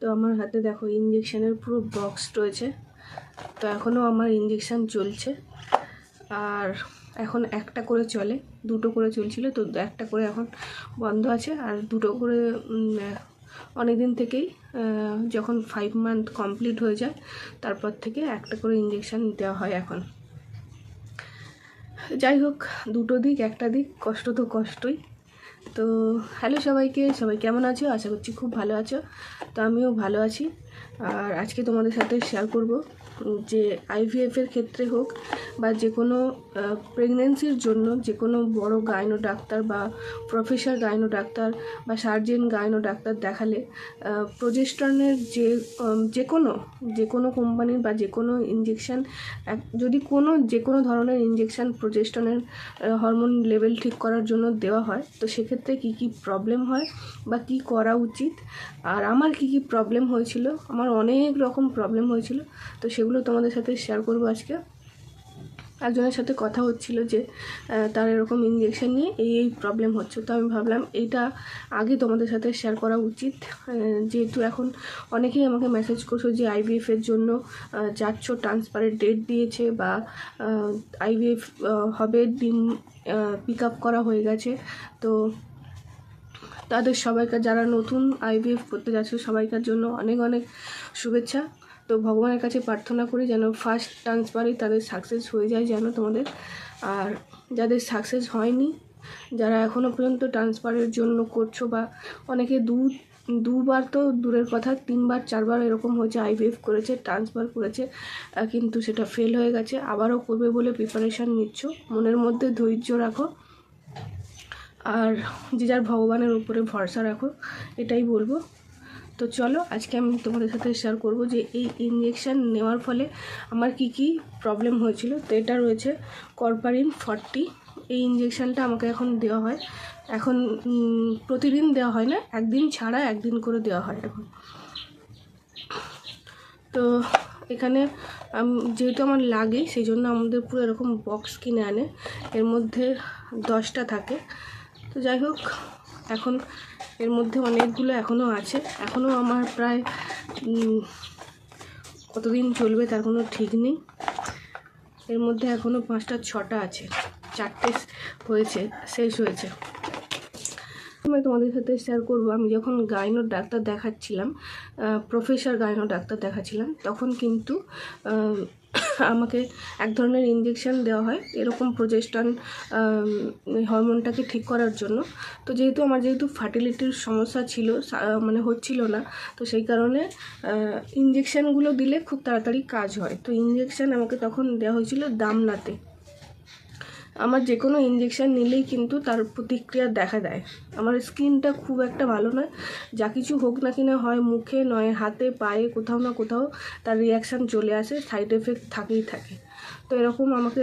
তো আমার হাতে দেখো ইঞ্জেকশানের পুরো বক্স রয়েছে। তো এখনও আমার ইঞ্জেকশান চলছে। আর এখন একটা করে চলে, দুটো করে চলছিল, তো একটা করে এখন বন্ধ আছে। আর দুটো করে অনেক দিন থেকেই যখন ফাইভ মান্থ কমপ্লিট হয়ে যায়, তারপর থেকে একটা করে ইঞ্জেকশান দেওয়া হয় এখন। যাই হোক, দুটো দিক, একটা দিক, কষ্ট তো কষ্টই। তো হ্যালো সবাইকে, সবাই কেমন আছো? আশা করছি খুব ভালো আছো। তো আমিও ভালো আছি। আর আজকে তোমাদের সাথে শেয়ার করব। যে আইভিএফের ক্ষেত্রে হোক বা যে কোনো প্রেগনেন্সির জন্য যে কোনো বড় গাইনো ডাক্তার বা প্রফেসর গাইনো ডাক্তার বা সার্জেন গাইনো ডাক্তার দেখালে প্রজেস্টনের যে যে কোনো যে কোনো কোম্পানির বা যে কোনো ইঞ্জেকশান যদি কোনো, যে কোনো ধরনের ইঞ্জেকশান প্রজেস্টনের হরমোন লেভেল ঠিক করার জন্য দেওয়া হয়, তো সেক্ষেত্রে কী কী প্রবলেম হয় বা কী করা উচিত? আর আমার কী কী প্রবলেম হয়েছিল? আমার অনেক রকম প্রবলেম হয়েছিল, তো সেগুলো তোমাদের সাথে শেয়ার করব আজকে। একজনের সাথে কথা হচ্ছিল যে তার এরকম ইঞ্জেকশন নিয়ে এই এই প্রবলেম হচ্ছে। তো আমি ভাবলাম এইটা আগে তোমাদের সাথে শেয়ার করা উচিত। যেহেতু এখন অনেকেই আমাকে মেসেজ করছ যে আইভিএফ এর জন্য যাচ্ছ ট্রান্সফারের ডেট দিয়েছে বা আইভিএফ হবে ডিম পিক আপ করা হয়ে গেছে। তো তাদের সবাইকার, যারা নতুন আইভিএফ করতে যাচ্ছে, সবাইকার জন্য অনেক অনেক শুভেচ্ছা। তো ভগবানের কাছে প্রার্থনা করি যেন ফার্স্ট ট্রান্সফারই তাদের সাকসেস হয়ে যায় যেন তোমাদের। আর যাদের সাকসেস হয়নি, যারা এখনও পর্যন্ত ট্রান্সফারের জন্য করছ বা অনেকে দু, দুবার তো দূরের কথা, তিনবার, চারবার এরকম হয়েছে আইভিএফ করেছে ট্রান্সফার করেছে কিন্তু সেটা ফেল হয়ে গেছে, আবারও করবে বলে প্রিপারেশান নিচ্ছ। মনের মধ্যে ধৈর্য রাখো। আর যে যার ভগবানের উপরে ভরসা রাখো, এটাই বলব। তো চলো, আজকে আমি তোমাদের সাথে শেয়ার করব যে এই ইঞ্জেকশন নেওয়ার ফলে আমার কি কি প্রবলেম হয়েছিল। তো এটা রয়েছে কর্পারিন ফর্টি এই ইঞ্জেকশনটা আমাকে এখন দেওয়া হয়। এখন প্রতিদিন দেওয়া হয় না, একদিন ছাড়া একদিন করে দেওয়া হয় এখন। তো এখানে যেহেতু আমার লাগে, সেই জন্য আমাদের পুরো এরকম বক্স কিনে আনে। এর মধ্যে দশটা থাকে। তো যাই হোক, এখন এর মধ্যে অনেকগুলো এখনও আছে। এখনও আমার প্রায় কতদিন চলবে তার কোনো ঠিক নেই। এর মধ্যে এখনও পাঁচটা, ছটা আছে। চারটে হয়েছে, শেষ হয়েছে। আমি তোমাদের সাথে শেয়ার করব। আমি যখন গাইনো ডাক্তার দেখাচ্ছিলাম প্রফেসর গাইনো ডাক্তার দেখাচ্ছিলাম, তখন কিন্তু আমাকে এক ধরনের ইঞ্জেকশান দেওয়া হয় এরকম প্রজেস্টন হরমোনটাকে ঠিক করার জন্য। তো যেহেতু আমার যেহেতু ফার্টিলিটির সমস্যা ছিল মানে হচ্ছিল না, তো সেই কারণে ইঞ্জেকশানগুলো দিলে খুব তাড়াতাড়ি কাজ হয়। তো ইঞ্জেকশান আমাকে তখন দেওয়া হয়েছিল দামনাতে। আমার যে কোনো ইঞ্জেকশন নিলেই কিন্তু তার প্রতিক্রিয়া দেখা দেয়। আমার স্কিনটা খুব একটা ভালো নয়। যা কিছু হোক না কিনা হয় মুখে নয়, হাতে, পায়ে, কোথাও না কোথাও তার রিয়াকশান চলে আসে সাইড এফেক্ট থাকেই থাকে। তো এরকম আমাকে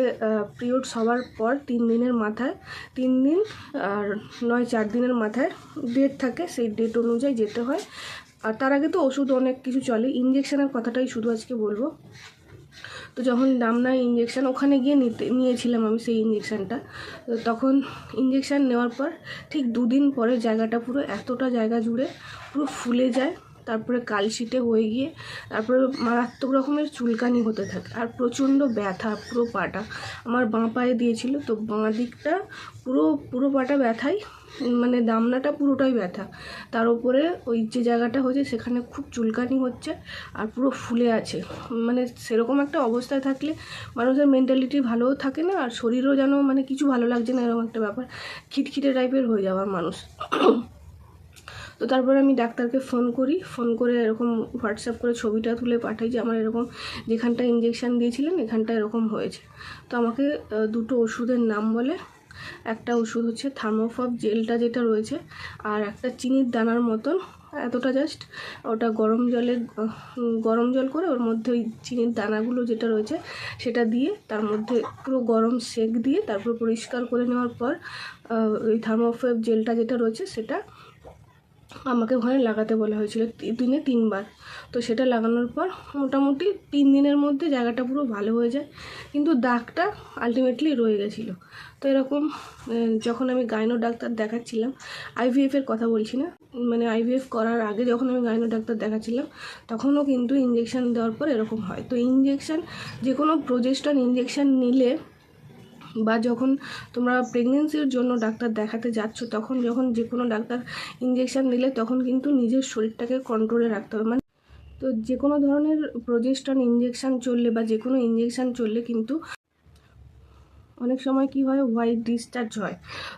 পিরিয়ড হওয়ার পর তিন দিনের মাথায়, তিন দিন আর নয়, চার দিনের মাথায় ডেট থাকে সেই ডেট অনুযায়ী যেতে হয়। আর তার আগে তো ওষুধ অনেক কিছু চলে। ইঞ্জেকশানের কথাটাই শুধু আজকে বলব। তো যখন ডামনা ইঞ্জেকশান ওখানে গিয়ে নিতে, নিয়েছিলাম আমি সেই ইঞ্জেকশানটা তো তখন ইঞ্জেকশান নেওয়ার পর ঠিক দুদিন পরে জায়গাটা পুরো এতটা জায়গা জুড়ে পুরো ফুলে যায়। তারপরে কালশিটে হয়ে গিয়ে তারপরে মারাত্মক রকমের চুলকানি হতে থাকে আর প্রচণ্ড ব্যথা, পুরো পাটা। আমার বাঁ পায়ে দিয়েছিল, তো বাঁ দিকটা পুরো পুরো পাটা ব্যথাই। মানে দামনাটা পুরোটাই ব্যথা। তার উপরে ওই যে জায়গাটা হয়েছে সেখানে খুব চুলকানি হচ্ছে আর পুরো ফুলে আছে। মানে সেরকম একটা অবস্থায় থাকলে মানুষের মেন্টালিটি ভালোও থাকে না আর শরীরও যেন মানে কিছু ভালো লাগছে না, এরকম একটা ব্যাপার। খিটখিটে টাইপের হয়ে যাওয়ার মানুষ। তো তারপরে আমি ডাক্তারকে ফোন করি। ফোন করে এরকম হোয়াটসঅ্যাপ করে ছবিটা তুলে পাঠাই যে আমার এরকম যেখানটা ইঞ্জেকশান দিয়েছিলেন এখানটা এরকম হয়েছে। তো আমাকে দুটো ওষুধের নাম বলে একটা ওষুধ হচ্ছে থার্মোফব জেলটা যেটা রয়েছে, আর একটা চিনির দানার মতন, এতটা জাস্ট ওটা গরম জলে গরম জল করে ওর মধ্যে ওই চিনির দানাগুলো যেটা রয়েছে, সেটা দিয়ে তার মধ্যে পুরো গরম সেক দিয়ে তারপর পরিষ্কার করে নেওয়ার পর ওই থার্মোফব জেলটা যেটা রয়েছে সেটা আমাকে ওখানে লাগাতে বলা হয়েছিল দিনে তিনবার। তো সেটা লাগানোর পর মোটামুটি তিন দিনের মধ্যে জায়গাটা পুরো ভালো হয়ে যায়, কিন্তু দাগটা আলটিমেটলি রয়ে গেছিল। তো এরকম যখন আমি গাইনো ডাক্তার দেখাচ্ছিলাম আইভিএফ এর কথা বলছি না মানে আইভিএফ করার আগে যখন আমি গাইনো ডাক্তার দেখাচ্ছিলাম, তখনও কিন্তু ইঞ্জেকশান দেওয়ার পর এরকম হয়। তো ইঞ্জেকশান যে কোনো প্রোজেস্টন ইঞ্জেকশান নিলে বা যখন তোমরা প্রেগনেন্সির জন্য ডাক্তার দেখাতে যাচ্ছ, তখন যখন যে কোনো ডাক্তার ইঞ্জেকশন নিলে, তখন কিন্তু নিজের শরীরটাকে কন্ট্রোলে রাখতে হবে। মানে তো যে কোনো ধরনের প্রজেস্টন ইঞ্জেকশন চললে বা যে কোনো ইঞ্জেকশান চললে কিন্তু অনেক সময় কি হয় হোয়াইট ডিসচার্জ হয়।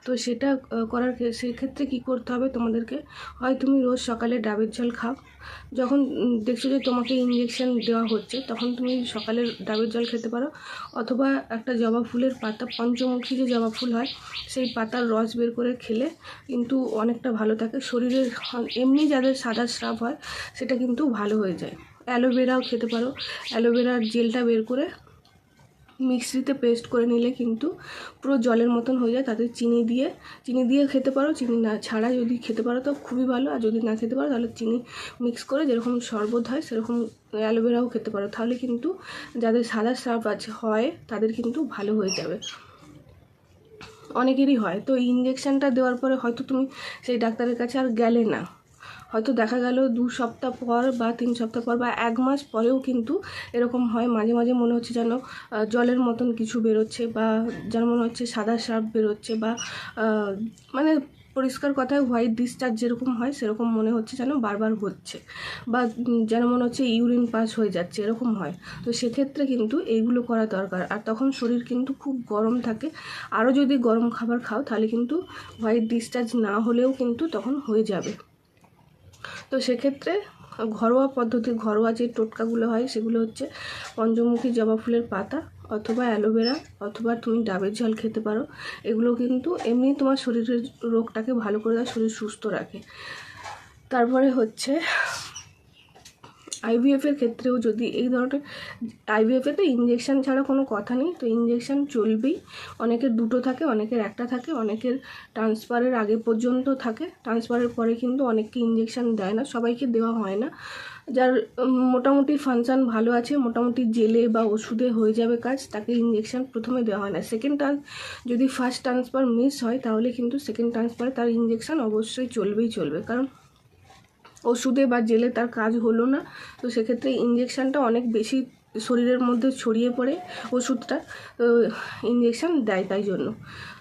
তো সেটা করার ক্ষে- সেক্ষেত্রে কী করতে হবে তোমাদেরকে? হয় তুমি রোজ সকালে ডাবের জল খাও। যখন দেখছ যে তোমাকে ইঞ্জেকশন দেওয়া হচ্ছে, তখন তুমি সকালে ডাবের জল খেতে পারো। অথবা একটা জবা ফুলের পাতা, পঞ্চমুখী যে জবা ফুল হয়, সেই পাতার রস বের করে খেলে কিন্তু অনেকটা ভালো থাকে। শরীরের এমনি যাদের সাদা স্রাব হয়, সেটা কিন্তু ভালো হয়ে যায়। অ্যালোভেরাও খেতে পারো। অ্যালোভেরার জেলটা বের করে মিক্সিতে পেস্ট করে নিলে কিন্তু পুরো জলের মতন হয়ে যায়। তাতে চিনি দিয়ে চিনি দিয়ে খেতে পারো, চিনি না ছাড়া যদি খেতে পারো তো খুবই ভালো। আর যদি না খেতে পারো তাহলে চিনি মিক্স করে যেরকম শরবত হয় সেরকম অ্যালোভেরাও খেতে পারো। তাহলে কিন্তু যাদের সাদা স্রাব আছে, হয়, তাদের কিন্তু ভালো হয়ে যাবে। অনেকেরই হয়। তো ইঞ্জেকশনটা দেওয়ার পরে হয়তো তুমি সেই ডাক্তারের কাছে আর গেলে না। হয়তো দেখা গেল দু সপ্তাহ পর বা তিন সপ্তাহ পর বা এক মাস পরেও কিন্তু এরকম হয়। মাঝে মাঝে মনে হচ্ছে যেন জলের মতন কিছু বেরোচ্ছে বা যেন মনে হচ্ছে সাদা সাপ বেরোচ্ছে বা মানে পরিষ্কার কথায় হোয়াইট ডিসচার্জ যেরকম হয়, সেরকম মনে হচ্ছে যেন বারবার হচ্ছে বা যেন মনে হচ্ছে ইউরিন পাস হয়ে যাচ্ছে, এরকম হয়। তো সেক্ষেত্রে কিন্তু এইগুলো করা দরকার। আর তখন শরীর কিন্তু খুব গরম থাকে। আরও যদি গরম খাবার খাও, তাহলে কিন্তু হোয়াইট ডিসচার্জ না হলেও কিন্তু তখন হয়ে যাবে। তো সেক্ষেত্রে ঘরোয়া পদ্ধতি ঘরোয়া যে টোটকাগুলো হয়, সেগুলো হচ্ছে পঞ্চমুখী জবা ফুলের পাতা অথবা অ্যালোভেরা অথবা তুমি ডাবের জল খেতে পারো। এগুলো কিন্তু এমনি তোমার শরীরের রোগটাকে ভালো করে দেয় শরীর সুস্থ রাখে। তারপরে হচ্ছে আইভিএফ এর ক্ষেত্রেও যদি এই ধরনের আইভিএফ তো ইঞ্জেকশন ছাড়া কোনো কথা নেই, তো ইঞ্জেকশন চলবেই। অনেকের দুটো থাকে, অনেকের একটা থাকে, অনেকের ট্রান্সফারের আগে পর্যন্ত থাকে। ট্রান্সফারের পরে কিন্তু অনেককে ইঞ্জেকশন দেয় না, সবাইকে দেওয়া হয় না। যার মোটামুটি ফাংশান ভালো আছে, মোটামুটি জেলে বা ওষুধে হয়ে যাবে কাজ, তাকে ইঞ্জেকশন প্রথমে দেওয়া হয় না। সেকেন্ড ট্রান্স যদি ফার্স্ট ট্রান্সফার মিস হয়, তাহলে কিন্তু সেকেন্ড ট্রান্সফারে তার ইঞ্জেকশন অবশ্যই চলবেই চলবে। কারণ ওষুধে বা জেলে তার কাজ হলো না। তো সেক্ষেত্রে ইঞ্জেকশানটা অনেক বেশি শরীরের মধ্যে ছড়িয়ে পড়ে ওষুধটা, তো ইঞ্জেকশন দেয় তাই জন্য।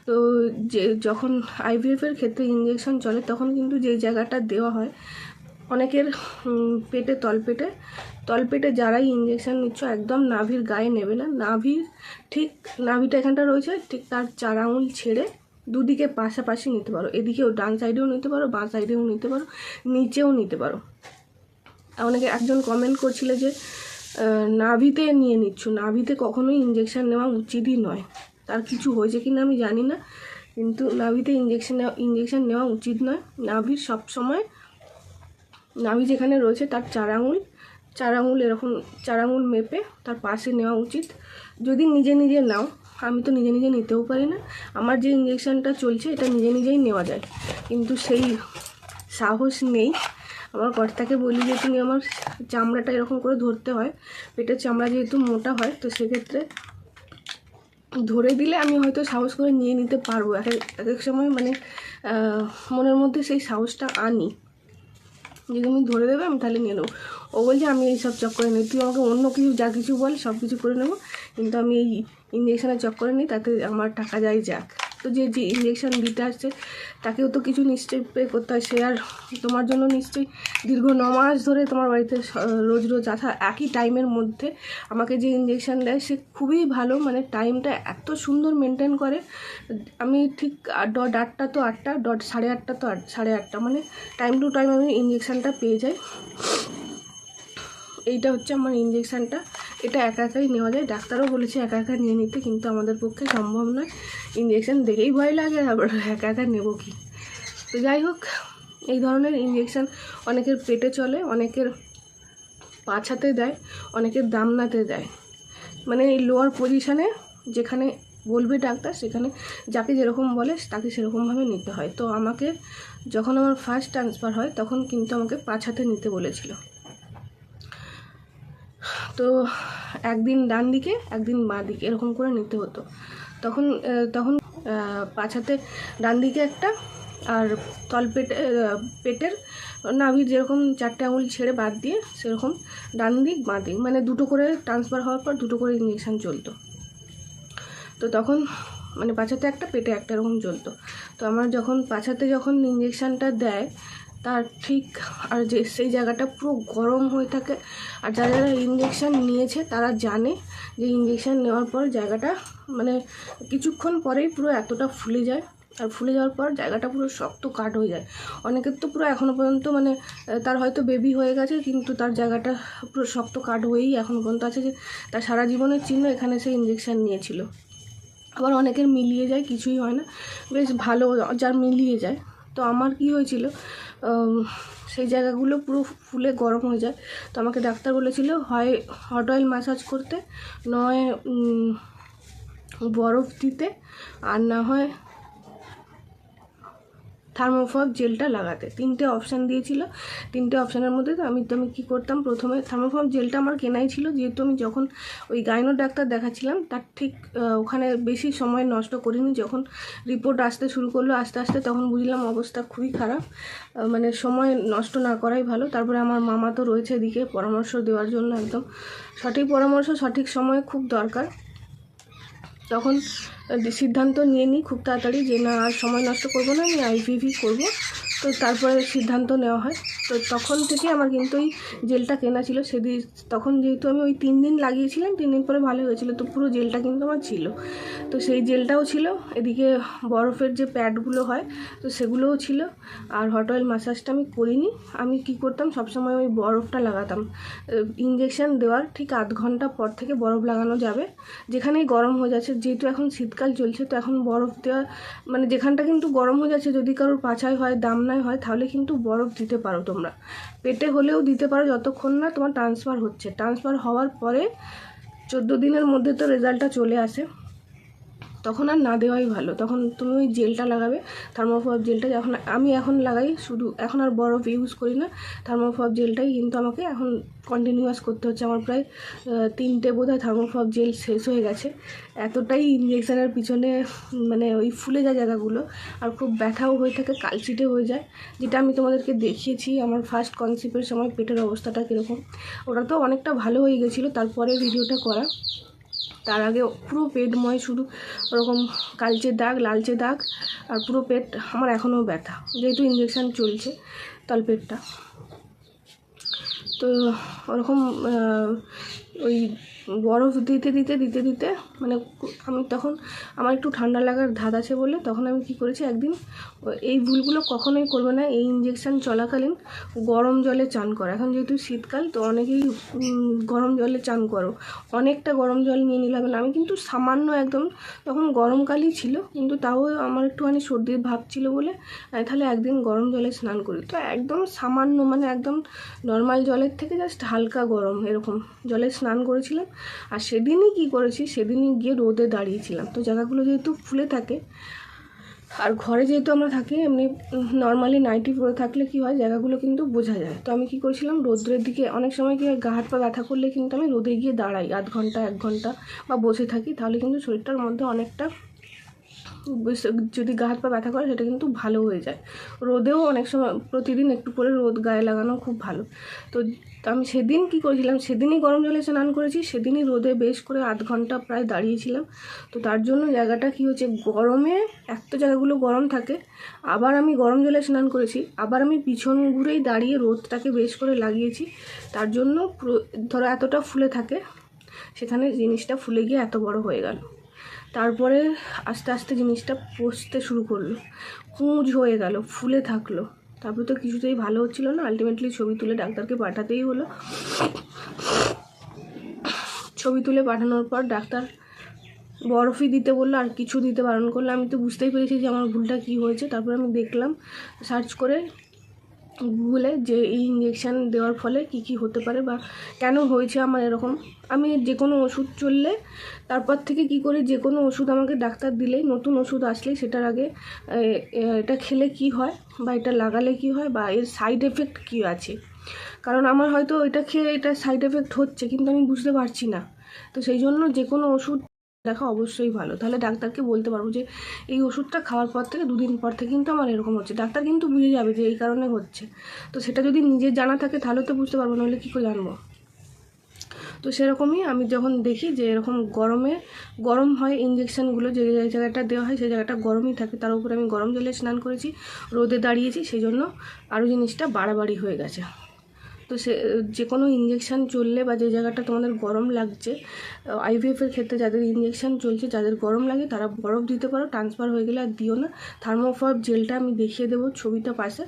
তো যে যখন আইভিএফের ক্ষেত্রে ইঞ্জেকশন চলে, তখন কিন্তু যে জায়গাটা দেওয়া হয়, অনেকের পেটে তলপেটে তলপেটে যারাই ইঞ্জেকশান নিচ্ছ, একদম নাভির গায়ে নেবে না। নাভির ঠিক, নাভিটা এখানটা রয়েছে, ঠিক তার চার আঙুল ছেড়ে দুদিকে পাশাপাশি নিতে পারো। এদিকেও ডান সাইডেও নিতে পারো, বাঁ সাইডেও নিতে পারো, নিচেও নিতে পারো। অনেকে একজন কমেন্ট করছিল যে নাভিতে নিয়ে নিচ্ছ। নাভিতে কখনোই ইঞ্জেকশান নেওয়া উচিতই নয়। তার কিছু হয়েছে কি না আমি জানি না, কিন্তু নাভিতে ইঞ্জেকশন ইঞ্জেকশন নেওয়া উচিত নয়। নাভির সবসময়, নাভি যেখানে রয়েছে তার চার আঙুল চার আঙুল এরকম চার আঙুল মেপে তার পাশে নেওয়া উচিত। যদি নিজে নিজে নাও আমি তো নিজে নিজে নিতেও পারি না। আমার যে ইঞ্জেকশানটা চলছে, এটা নিজে নিজেই নেওয়া যায়। কিন্তু সেই সাহস নেই। আমার কর্তাকে বলি যে, তুমি আমার চামড়াটা এরকম করে ধরতে হয়। পেটের চামড়া যেহেতু মোটা হয়, তো সেক্ষেত্রে ধরে দিলে আমি হয়তো সাহস করে নিয়ে নিতে পারব। এক এক সময় মানে মনের মধ্যে সেই সাহসটা আনি। যে তুমি ধরে দেবে আমি তাহলে নিয়ে নেব। ও বলছে, আমি এই সব চক্করে নিই। তুই আমাকে অন্য কিছু, যা কিছু বল সব কিছু করে নেব। কিন্তু আমি এই ইঞ্জেকশনের চক্করে নিই, তাতে আমার টাকা যাই যাক। তো যে যে ইঞ্জেকশন দিতে আসছে, তাকেও তো কিছু নিশ্চয়ই পে করতে হয়। সে আর তোমার জন্য নিশ্চয়ই দীর্ঘ ন মাস ধরে তোমার বাড়িতে রোজ রোজ আসা একই টাইমের মধ্যে আমাকে যে ইঞ্জেকশন দেয়, সে খুবই ভালো। মানে টাইমটা এত সুন্দর মেনটেন করে। আমি ঠিক ডট আটটা তো আটটা ডট সাড়ে আটটা তো আট, সাড়ে আটটা। মানে টাইম টু টাইম আমি ইঞ্জেকশনটা পেয়ে যাই। এইটা হচ্ছে আমার ইঞ্জেকশনটা এটা একা একাই নেওয়া যায়। ডাক্তারও বলেছে একা একা নিয়ে নিতে, কিন্তু আমাদের পক্ষে সম্ভব নয়। ইঞ্জেকশন দেখেই ভয় লাগে, আবার একা একা নেব কি? তো যাই হোক, এই ধরনের ইঞ্জেকশন অনেকের পেটে চলে, অনেকের পাছাতে দেয়, অনেকের দামনাতে দেয়। মানে এই লোয়ার পজিশানে যেখানে বলবে ডাক্তার, সেখানে যাকে যেরকম বলে, তাকে সেরকমভাবে নিতে হয়। তো আমাকে যখন আমার ফার্স্ট ট্রান্সফার হয়, তখন কিন্তু আমাকে পাঁচ হাতে নিতে বলেছিল। তো একদিন ডান দিকে একদিন বাঁ দিকে এরকম করে নিতে হতো। তখন তখন পাছাতে ডান দিকে একটা আর তলপেটে আহ, পেটের নাভির যেরকম চারটে আঙুল ছেড়ে বাদ দিয়ে সেরকম ডান দিক বাঁ দিক মানে দুটো করে ট্রান্সফার হওয়ার পর দুটো করে ইঞ্জেকশান চলতো। তো তখন মানে পাছাতে একটা পেটে একটা এরকম চলতো। তো আমার যখন পাছাতে যখন ইঞ্জেকশানটা দেয় তার ঠিক আর যে সেই জায়গাটা পুরো গরম হয়ে থাকে। আর যারা যারা ইঞ্জেকশান নিয়েছে, তারা জানে যে ইঞ্জেকশান নেওয়ার পর জায়গাটা মানে কিছুক্ষণ পরেই পুরো এতটা ফুলে যায়। আর ফুলে যাওয়ার পর জায়গাটা পুরো শক্ত কাট হয়ে যায়। অনেকের তো পুরো এখনও পর্যন্ত মানে তার হয়তো বেবি হয়ে গেছে, কিন্তু তার জায়গাটা পুরো শক্ত কাট হয়েই এখনও পর্যন্ত আছে যে, তার সারা জীবনের চিহ্ন এখানে সে ইঞ্জেকশান নিয়েছিল। আবার অনেকের মিলিয়ে যায়, কিছুই হয় না। বেশ ভালো, যার মিলিয়ে যায়। তো আমার কি হয়েছিল সেই জায়গাগুলো পুরো ফুলে গরম হয়ে যায়। তো আমাকে ডাক্তার বলেছিল, হয় হট অয়েল ম্যাসাজ করতে, নয় বরফ দিতে, আর না হয় থার্মোফব জেলটা লাগাতে। তিনটে অপশান দিয়েছিল। তিনটে অপশানের মধ্যে তো আমি তো আমি কী করতাম? প্রথমে থার্মোফব জেলটা আমার কেনাই ছিল। যেহেতু আমি যখন ওই গাইনো ডাক্তার দেখাচ্ছিলাম, তার ঠিক ওখানে বেশি সময় নষ্ট করিনি। যখন রিপোর্ট আসতে শুরু করল, আস্তে আস্তে তখন বুঝলাম অবস্থা খুবই খারাপ। মানে সময় নষ্ট না করাই ভালো। তারপরে আমার মামা তো রয়েছে এদিকে পরামর্শ দেওয়ার জন্য একদম সঠিক পরামর্শ, সঠিক সময়ে খুব দরকার। তখন সিদ্ধান্ত নিয়ে নিই, খুব তাড়াতাড়ি যে, না, আর সময় নষ্ট করব না, আমি আইভিভি করব। তো তারপরে সিদ্ধান্ত নেওয়া হয়। তো তখন থেকে আমার কিন্তু ওই জেলটা কেনা ছিল। সেদিন, তখন যেহেতু আমি ওই তিন দিন লাগিয়েছিলাম, তিন দিন পরে ভালো হয়েছিল। তো পুরো জেলটা কিন্তু আমার ছিল। তো সেই জেলটাও ছিল। এদিকে বরফের যে প্যাডগুলো হয়, তো সেগুলোও ছিল। আর হট অয়েল ম্যাসাজটা আমি করিনি। আমি কি করতাম? সবসময় ওই বরফটা লাগাতাম। ইঞ্জেকশন দেওয়ার ঠিক আধ ঘণ্টা পর থেকে বরফ লাগানো যাবে। যেখানেই গরম হয়ে যাচ্ছে, যেহেতু এখন শীতকাল চলছে, তো এখন বরফ দেওয়া মানে যেখানটা কিন্তু গরম হয়ে যাচ্ছে, যদি কারোর পাছায় হয় দামনায় হয়, তাহলে কিন্তু বরফ দিতে পারো তোমরা। পেটে হলেও দিতে পারো, যতক্ষণ না তোমার ট্রান্সফার হচ্ছে। ট্রান্সফার হওয়ার পরে চোদ্দ দিনের মধ্যে তো রেজাল্টটা চলে আসে। তখন আর না দেওয়াই ভালো। তখন তুমি ওই জেলটা লাগাবে থার্মোফব জেলটা যখন, আমি এখন লাগাই শুধু, এখন আর বরফ ইউজ করি না থার্মোফব জেলটাই কিন্তু আমাকে এখন কন্টিনিউয়াস করতে হচ্ছে। আমার প্রায় তিনটে বোধহয় থার্মোফব জেল শেষ হয়ে গেছে। এতটাই ইঞ্জেকশানের পিছনে মানে ওই ফুলে যায় জায়গাগুলো, আর খুব ব্যথাও হয়ে থাকে, কালচিটে হয়ে যায়। যেটা আমি তোমাদেরকে দেখিয়েছি, আমার ফার্স্ট কনসিপের সময় পেটের অবস্থাটা কীরকম। ওটা তো অনেকটা ভালো হয়ে গেছিল তারপরে ভিডিওটা করা। তার আগে পুরো পেটময় শুধু ওরকম কালচে দাগ, লালচে দাগ আর পুরো পেট আমার এখনও ব্যথা। যেহেতু ইঞ্জেকশান চলছে তলপেটটা। তো ওরকম ওই বরফ দিতে দিতে দিতে দিতে মানে আমি তখন, আমার একটু ঠান্ডা লাগার ধাত আছে বলে তখন আমি কি করেছি একদিন এই ভুলগুলো কখনোই করবে না, এই ইঞ্জেকশান চলাকালীন গরম জলে চান করা। এখন যেহেতু শীতকাল, তো অনেকেই গরম জলে চান করো। অনেকটা গরম জল নিয়ে নিলাম না। আমি কিন্তু সামান্য একদম, তখন গরমকালই ছিল, কিন্তু তাও আমার একটুখানি সর্দির ভাব ছিল বলে তাহলে একদিন গরম জলে স্নান করি। তো একদম সামান্য মানে একদম নর্মাল জলের থেকে জাস্ট হালকা গরম, এরকম জলে স্নান করেছিলাম। আর সেদিনই কি করেছি, সেদিনই গিয়ে রোদে দাঁড়িয়েছিলাম। তো জায়গাগুলো যেহেতু ফুলে থাকে, আর ঘরে যেহেতু আমরা থাকি, এমনি নর্মালি নাইটি পরে থাকলে কি হয়, জায়গাগুলো কিন্তু বোঝা যায়। তো আমি কি করেছিলাম, রোদ্রের দিকে অনেক সময় কি হয়, গা হাত পা ব্যথা করলে কিন্তু আমি রোদে গিয়ে দাঁড়াই, আধ ঘণ্টা, এক ঘণ্টা বা বসে থাকি। তাহলে কিন্তু শরীরটার মধ্যে অনেকটা যদি গা হাত পা ব্যথা করে, সেটা কিন্তু ভালো হয়ে যায়। রোদেও অনেক সময়, প্রতিদিন একটু করে রোদ গায়ে লাগানো খুব ভালো। তো আমি সেদিন কি করেছিলাম, সেদিনই গরম জলে স্নান করেছি, সেদিনই রোদে বেশ করে আধ ঘণ্টা প্রায় দাঁড়িয়েছিলাম। তো তার জন্য জায়গাটা কি হচ্ছে, গরমে এক তো জায়গাগুলো গরম থাকে, আবার আমি গরম জলে স্নান করেছি, আবার আমি পিছন ঘুরেই দাঁড়িয়ে রোদটাকে বেশ করে লাগিয়েছি। তার জন্য ধরো এতটা ফুলে থাকে, সেখানে জিনিসটা ফুলে গিয়ে এত বড় হয়ে গেল। তারপরে আস্তে আস্তে জিনিসটা পচতে শুরু করল। কুঁজ হয়ে গেল, ফুলে থাকল। তারপরে তো কিছুতেই ভালো হচ্ছিল না। আলটিমেটলি ছবি তুলে ডাক্তারকে পাঠাতেই হলো। ছবি তুলে পাঠানোর পর ডাক্তার বরফই দিতে বলল, আর কিছু দিতে বারণ করল। আমি তো বুঝতেই পেরেছি যে আমার ভুলটা কী হয়েছে। তারপর আমি দেখলাম সার্চ করে গুগলে যে এই ইঞ্জেকশান দেওয়ার ফলে কি কি হতে পারে বা কেন হয়েছে আমার এরকম? আমি যে কোনো ওষুধ চললে তারপর থেকে কি করি? যে কোনো ওষুধ আমাকে ডাক্তার দিলেই, নতুন ওষুধ আসলেই সেটার আগে এটা খেলে কি হয় বা এটা লাগালে কি হয় বা এর সাইড এফেক্ট কী আছে? কারণ আমার হয়তো এটা খেয়ে এটা সাইড এফেক্ট হচ্ছে, কিন্তু আমি বুঝতে পারছি না। তো সেই জন্য যে কোনো ওষুধ দেখা অবশ্যই ভালো। তাহলে ডাক্তারকে বলতে পারব যে, এই ওষুধটা খাওয়ার পর থেকে, দুদিন পর থেকে কিন্তু আমার এরকম হচ্ছে। ডাক্তার কিন্তু বুঝে যাবে যে এই কারণে হচ্ছে। তো সেটা যদি নিজের জানা থাকে, তাহলে তো বুঝতে পারব, নাহলে কী করে জানব? তো সেরকমই আমি যখন দেখি যে, এরকম গরমে, গরম হয় ইঞ্জেকশানগুলো যে জায়গাটা দেওয়া হয়, সেই জায়গাটা গরমই থাকে। তার উপরে আমি গরম জলে স্নান করেছি, রোদে দাঁড়িয়েছি, সেই জন্য আরও জিনিসটা বাড়াবাড়ি হয়ে গেছে। তো সে যে কোনো ইঞ্জেকশান চললে বা যে জায়গাটা তোমাদের গরম লাগছে আইভিএফের ক্ষেত্রে যাদের ইঞ্জেকশান চলছে, যাদের গরম লাগে তারা বরফ দিতে পারো ট্রান্সফার হয়ে গেলে আর দিও না। থার্মোফার জেলটা আমি দেখিয়ে দেবো ছবিটা পাশে।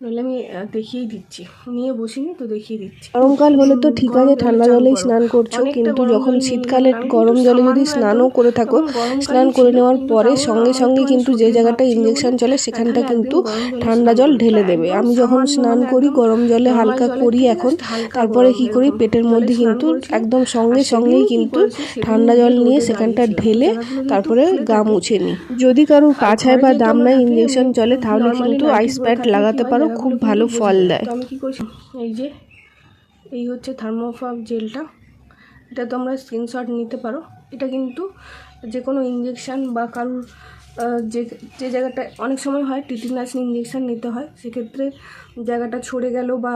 নইলে আমি দেখিয়েই দিচ্ছি। নিয়ে বসিনি তো দেখিয়ে দিচ্ছি। গরমকাল হলে তো ঠিক আছে ঠান্ডা জলেই স্নান করছ কিন্তু যখন শীতকালে গরম জলে যদি স্নানও করে থাকো স্নান করে নেওয়ার পরে সঙ্গে সঙ্গে কিন্তু যে জায়গাটা ইঞ্জেকশন চলে সেখানটা কিন্তু ঠান্ডা জল ঢেলে দেবে। আমি যখন স্নান করি গরম জলে হালকা করি এখন তারপরে কি করি পেটের মধ্যে কিন্তু একদম সঙ্গে সঙ্গেই কিন্তু ঠান্ডা জল নিয়ে সেখানটা ঢেলে তারপরে গা মুছে নিই যদি কারোর আর পাছায় বা দাম নাই ইঞ্জেকশন চলে তাহলে কিন্তু আইস প্যাড লাগাতে পারো খুব ভালো ফল দেয়। তো আমি কি করছি? এই যে এই হচ্ছে থার্মোফাব জেলটা এটা তোমরা স্ক্রিনশট নিতে পারো। এটা কিন্তু যে কোনো ইঞ্জেকশান বা কারুর যে যে জায়গাটা অনেক সময় হয় টিটিনাস ইঞ্জেকশান নিতে হয় সেক্ষেত্রে জায়গাটা ছড়ে গেল বা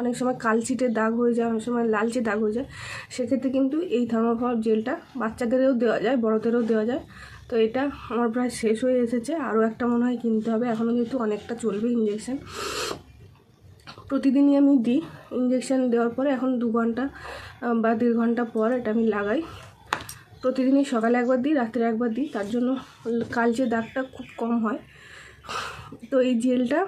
অনেক সময় কালচিটে দাগ হয়ে যায় অনেক সময় লালচে দাগ হয়ে যায় সেক্ষেত্রে কিন্তু এই থার্মোফাব জেলটা বাচ্চাদেরও দেওয়া যায় বড়দেরও দেওয়া যায়। তো এটা আমার প্রায় শেষ হয়ে এসেছে। আরও একটা মনে হয় কিনতে হবে। এখনও যেহেতু অনেকটা চলবে ইঞ্জেকশান প্রতিদিনই আমি দিই ইঞ্জেকশান দেওয়ার পরে এখন দু ঘণ্টা বা দেড় ঘণ্টা পর এটা আমি লাগাই। প্রতিদিনই সকালে একবার দিই, রাত্রে একবার দিই। তার জন্য কালচে দাগটা খুব কম হয়। তো এই জেলটা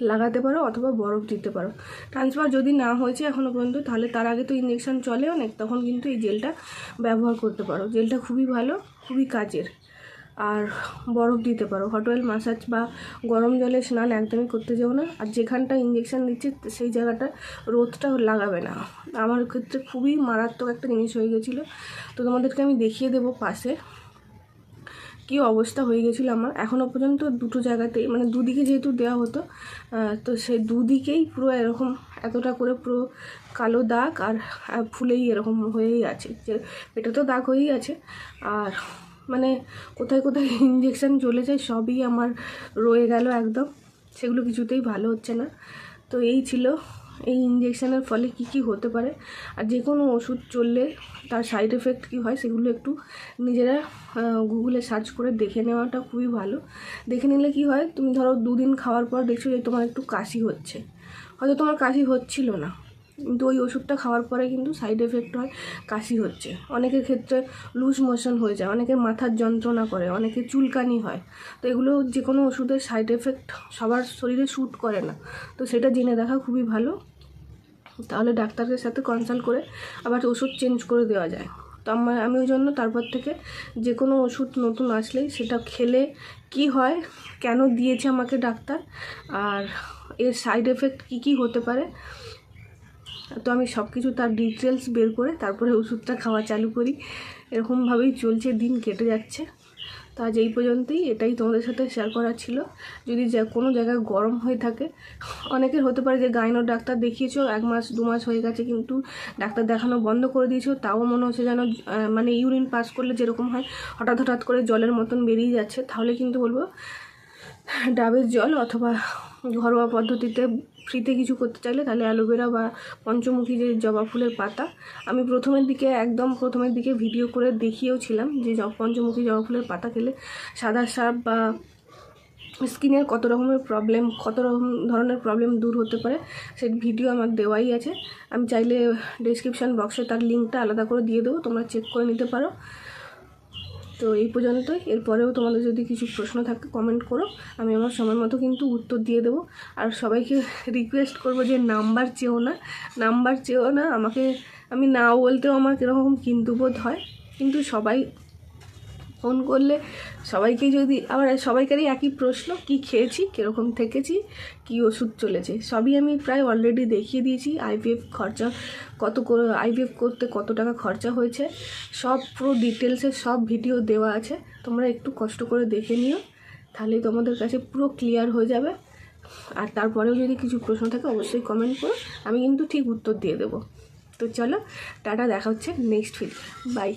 লাগাতে পারো অথবা বরফ দিতে পারো। ট্রান্সফার যদি না হয়েছে এখনও পর্যন্ত, তাহলে তার আগে তো ইঞ্জেকশান চলে অনেক, তখন কিন্তু এই জেলটা ব্যবহার করতে পারো। জেলটা খুবই ভালো, খুবই কাজের। আর বরফ দিতে পারো। হট অয়েল মাসাজ বা গরম জলে স্নান একদমই করতে যাও না। আর যেখানটা ইঞ্জেকশান দিচ্ছে সেই জায়গাটা রোদটা লাগাবে না। আমার ক্ষেত্রে খুবই মারাত্মক একটা জিনিস হয়ে গেছিল। তো তোমাদেরকে আমি দেখিয়ে দেবো পাশে। কী অবস্থা হয়ে গেছিল আমার? এখনও পর্যন্ত দুটো জায়গাতেই মানে দুদিকে যেহেতু দেওয়া হতো তো সেই দুদিকেই পুরো এরকম, এতটা করে পুরো কালো দাগ আর ফুলেই এরকম হয়েই আছে। যে এটা তো দাগ হয়েই আছে। আর মানে কোথায় কোথায় ইঞ্জেকশান চলে যায় সবই আমার রয়ে গেল একদম। সেগুলো কিছুতেই ভালো হচ্ছে না। তো এই ছিল এই ইঞ্জেকশানের ফলে কি কি হতে পারে? আর যে কোনো ওষুধ চললে তার সাইড এফেক্ট কী হয় সেগুলো একটু নিজেরা গুগলে সার্চ করে দেখে নেওয়াটা খুবই ভালো। দেখে নিলে কি হয়, তুমি ধরো দুদিন খাওয়ার পর দেখছ যে তোমার একটু কাশি হচ্ছে। হয়তো তোমার কাশি হচ্ছিল না, কিন্তু ওই ওষুধটা খাওয়ার পরে কিন্তু সাইড এফেক্ট হয়, কাশি হচ্ছে। অনেকের ক্ষেত্রে লুজ মোশন হয়ে যায়, অনেকের মাথার যন্ত্রণা করে অনেকের চুলকানি হয়। তো এগুলো যে কোনো ওষুধের সাইড এফেক্ট সবার শরীরে শ্যুট করে না। তো সেটা জেনে দেখা খুবই ভালো। তাহলে ডাক্তারের সাথে কনসাল্ট করে আবার ওষুধ চেঞ্জ করে দেওয়া যায়। তো আমার আমি ওই জন্য তারপর থেকে যে কোনো ওষুধ নতুন আসলেই সেটা খেলে কি হয়, কেন দিয়েছে আমাকে ডাক্তার, আর এর সাইড এফেক্ট কী কী হতে পারে, তো আমি সব কিছু তার ডিটেলস বের করে তারপরে ওষুধটা খাওয়া চালু করি। এরকমভাবেই চলছে, দিন কেটে যাচ্ছে। তো আজ এই পর্যন্তই, এটাই তোমাদের সাথে শেয়ার করার ছিল। যদি যা কোনো জায়গায় গরম হয়ে থাকে, অনেকের হতে পারে যে গাইনো ডাক্তার দেখিয়েছো, এক মাস, দু মাস হয়ে গেছে কিন্তু ডাক্তার দেখানো বন্ধ করে দিয়েছ, তাও মনে হচ্ছে যেন মানে ইউরিন পাস করলে যেরকম হয়, হঠাৎ হঠাৎ করে জলের মতন বেরিয়ে যাচ্ছে। তাহলে কিন্তু বলব, ডাবের জল অথবা ঘরোয়া পদ্ধতিতে ফ্রিতে কিছু করতে চাইলে তাহলে অ্যালোভেরা বা পঞ্চমুখী যে জবা ফুলের পাতা, আমি প্রথমের দিকে একদম প্রথমের দিকে ভিডিও করে দেখিয়েও ছিলাম যে পঞ্চমুখী জবা ফুলের পাতা খেলে সাদা সাপ বা স্কিনের কত রকমের প্রবলেম কত রকম ধরনের প্রবলেম দূর হতে পারে সেই ভিডিও আমার দেওয়াই আছে। আমি চাইলে ডিসক্রিপশান বক্সে তার লিঙ্কটা আলাদা করে দিয়ে দেবো, তোমরা চেক করে নিতে পারো। তো এই পর্যন্তই। এরপরেও তোমাদের যদি কিছু প্রশ্ন থাকে কমেন্ট করো। আমি আমার সময় মতো কিন্তু উত্তর দিয়ে দেবো। আর সবাইকে রিকোয়েস্ট করব যে নাম্বার চেও না। নাম্বার চেও না, আমাকে, আমি না বলতেও আমার কীরকম কিন্তু বোধ হয়। কিন্তু সবাই ফোন করলে সবাইকে যদি, আবার সবাইকারই একই প্রশ্ন, কি খেয়েছি, কীরকম থেকেছি, কি ওষুধ চলেছে, সবই আমি প্রায় অলরেডি দেখিয়ে দিয়েছি আইভিএফ খরচা কত আইভিএফ করতে কত টাকা খরচা হয়েছে, সব পুরো ডিটেলসে সব ভিডিও দেওয়া আছে, তোমরা একটু কষ্ট করে দেখে নিও, তাহলেই তোমাদের কাছে পুরো ক্লিয়ার হয়ে যাবে। আর তারপরেও যদি কিছু প্রশ্ন থাকে, অবশ্যই কমেন্ট করো, আমি কিন্তু ঠিক উত্তর দিয়ে দেবো। তো চলো, টাটা, দেখা হচ্ছে নেক্সট ভিডিও বাই